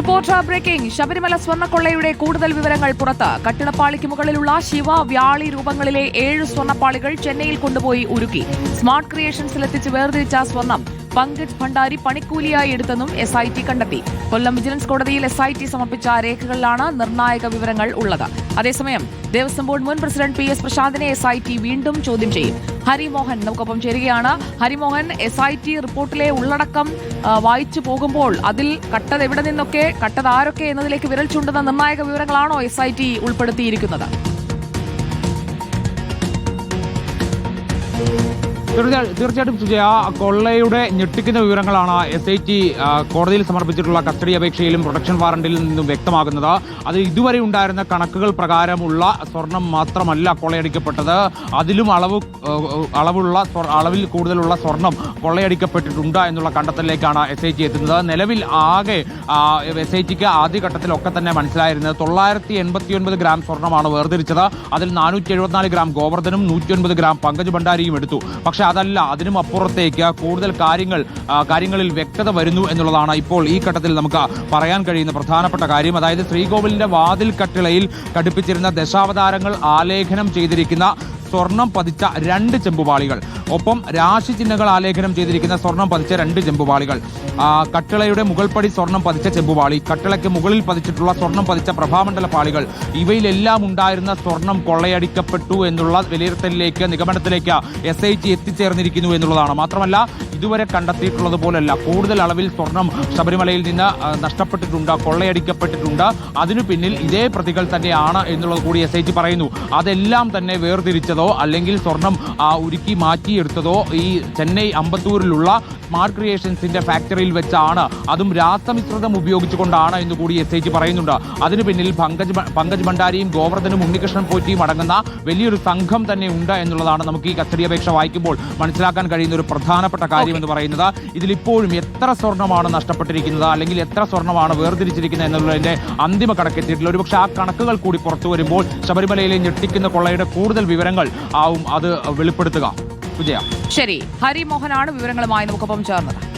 Reporter breaking. Sabarimala സ്വർണക്കൊള്ളയുടെ കൂടുതൽ വിവരങ്ങൾ പുറത്ത്. കട്ടിടപ്പാളിക്ക് മുകളിലുള്ള ശിവ വ്യാളി രൂപങ്ങളിലെ ഏഴ് സ്വർണപ്പാളികൾ ചെന്നൈയിൽ കൊണ്ടുപോയി ഉരുക്കി സ്മാർട്ട് ക്രിയേഷൻസിലെത്തിച്ച് വേർതിരിച്ച സ്വർണം. പങ്കജ് ഭണ്ഡാരി പണിക്കൂലിയായി എടുത്തെന്നും എസ് ഐ ടി കണ്ടെത്തി. കൊല്ലം വിജിലൻസ് കോടതിയിൽ എസ് ഐ ടി സമർപ്പിച്ച രേഖകളിലാണ് നിർണായക വിവരങ്ങൾ ഉള്ളത്. അതേസമയം ദേവസ്വം ബോർഡ് മുൻ പ്രസിഡന്റ് പി എസ് പ്രശാന്തിനെ എസ് ഐ ടി വീണ്ടും ചോദ്യം ചെയ്യും. ഹരിമോഹൻ നമുക്കൊപ്പം ചേരുകയാണ്. ഹരിമോഹൻ എസ് ഐ ടി റിപ്പോർട്ടിലെ ഉള്ളടക്കം വായിച്ചു പോകുമ്പോൾ അതിൽ കട്ടത് എവിടെ നിന്നൊക്കെ കട്ടത് ആരൊക്കെ എന്നതിലേക്ക് വിരൽ ചൂണ്ടുന്ന നിർണായക വിവരങ്ങളാണോ എസ് ഐ ടി ഉൾപ്പെടുത്തിയിരിക്കുന്നത്? തീർച്ചയായിട്ടും സുജയ കൊള്ളയുടെ ഞെട്ടിക്കുന്ന വിവരങ്ങളാണ് എസ് ഐ ടി കോടതിയിൽ സമർപ്പിച്ചിട്ടുള്ള കസ്റ്റഡി അപേക്ഷയിലും പ്രൊട്ടക്ഷൻ വാറണ്ടിൽ നിന്നും വ്യക്തമാകുന്നത്. അത് ഇതുവരെ ഉണ്ടായിരുന്ന കണക്കുകൾ പ്രകാരമുള്ള സ്വർണം മാത്രമല്ല കൊള്ളയടിക്കപ്പെട്ടത്. അതിലും അളവ് അളവുള്ള അളവിൽ കൂടുതലുള്ള സ്വർണം കൊള്ളയടിക്കപ്പെട്ടിട്ടുണ്ട് എന്നുള്ള കണ്ടെത്തലിലേക്കാണ് എസ് ഐ ടി എത്തുന്നത്. നിലവിൽ ആകെ എസ് ഐ ടിക്ക് ആദ്യഘട്ടത്തിലൊക്കെ തന്നെ മനസ്സിലായിരുന്നത് തൊള്ളായിരത്തി എൺപത്തി ഒൻപത് ഗ്രാം സ്വർണമാണ് വേർതിരിച്ചത്. അതിൽ നാനൂറ്റി എഴുപത്തിനാല് ഗ്രാം ഗോവർദ്ധനും നൂറ്റി ഒൻപത് ഗ്രാം പങ്കജ് ഭണ്ഡാരിയും എടുത്തു. പക്ഷേ അതല്ല അതിനും അപ്പുറത്തേക്ക് കൂടുതൽ കാര്യങ്ങൾ കാര്യങ്ങളിൽ വ്യക്തത വരുന്നു എന്നുള്ളതാണ് ഇപ്പോൾ ഈ ഘട്ടത്തിൽ നമുക്ക് പറയാൻ കഴിയുന്ന പ്രധാനപ്പെട്ട കാര്യം. അതായത് ശ്രീകോവിലിന്റെ വാതിൽ കട്ടിളയിൽ ഘടിപ്പിച്ചിരുന്ന ദശാവതാരങ്ങൾ ആലേഖനം ചെയ്തിരിക്കുന്ന സ്വർണം പതിച്ച രണ്ട് ചെമ്പുപാളികൾ. ഒപ്പം രാശി ചിഹ്നങ്ങൾ ആലേഖനം ചെയ്തിരിക്കുന്ന സ്വർണം പതിച്ച രണ്ട് ചെമ്പുപാളികൾ. കട്ടിളയുടെ മുകൾപ്പടി സ്വർണം പതിച്ച ചെമ്പുപാളി കട്ടിളയ്ക്ക് മുകളിൽ പതിച്ചിട്ടുള്ള സ്വർണം പതിച്ച പ്രഭാമണ്ഡല പാളികൾ ഇവയിലെല്ലാം ഉണ്ടായിരുന്ന സ്വർണം കൊള്ളയടിക്കപ്പെട്ടു എന്നുള്ള വിലയിരുത്തലിലേക്ക് നിഗമനത്തിലേക്ക് എസ് ഐ ടി എത്തിച്ചേർന്നിരിക്കുന്നു എന്നുള്ളതാണ്. മാത്രമല്ല ഇതുവരെ കണ്ടെത്തിയിട്ടുള്ളത് പോലല്ല കൂടുതൽ അളവിൽ സ്വർണം ശബരിമലയിൽ നിന്ന് നഷ്ടപ്പെട്ടിട്ടുണ്ട് കൊള്ളയടിക്കപ്പെട്ടിട്ടുണ്ട്. അതിനു പിന്നിൽ ഇതേ പ്രതികൾ തന്നെയാണ് എന്നുള്ളത് കൂടി എസ് ഐ പറയുന്നു. അതെല്ലാം തന്നെ വേർതിരിച്ചതോ അല്ലെങ്കിൽ സ്വർണം ആ, ഉരുക്കി മാറ്റിയെടുത്തതോ ഈ ചെന്നൈ അമ്പത്തൂരിലുള്ള സ്മാർട്ട് ക്രിയേഷൻസിന്റെ ഫാക്ടറിയിൽ വെച്ചാണ്. അതും രാസമിശ്രിതം ഉപയോഗിച്ചുകൊണ്ടാണ് എന്ന് കൂടി എസ് ഐ ജി പറയുന്നുണ്ട്. അതിനു പിന്നിൽ പങ്കജ് പങ്കജ് ഭണ്ഡാരിയും ഗോവർദ്ധനും ഉണ്ണികൃഷ്ണൻ പോറ്റിയും അടങ്ങുന്ന വലിയൊരു സംഘം തന്നെ ഉണ്ട് എന്നുള്ളതാണ് നമുക്ക് ഈ കസ്റ്റഡി അപേക്ഷ വായിക്കുമ്പോൾ മനസ്സിലാക്കാൻ കഴിയുന്ന ഒരു പ്രധാനപ്പെട്ട കാര്യം എന്ന് പറയുന്നത്. ഇതിലിപ്പോഴും എത്ര സ്വർണമാണ് നഷ്ടപ്പെട്ടിരിക്കുന്നത് അല്ലെങ്കിൽ എത്ര സ്വർണമാണ് വേർതിരിച്ചിരിക്കുന്നത് എന്നുള്ളതിന്റെ അന്തിമ കണക്കെത്തിയിട്ടില്ല ഒരുപക്ഷെ ആ കണക്കുകൾ കൂടി പുറത്തു വരുമ്പോൾ ശബരിമലയിലെ ഞെട്ടിക്കുന്ന കൊള്ളയുടെ കൂടുതൽ വിവരങ്ങൾ ആവും. അത് വെളിപ്പെടുത്തുക. വിജയ. ശരി. ഹരിമോഹനാണ് വിവരങ്ങളുമായി നമുക്കൊപ്പം ചേർന്നത്.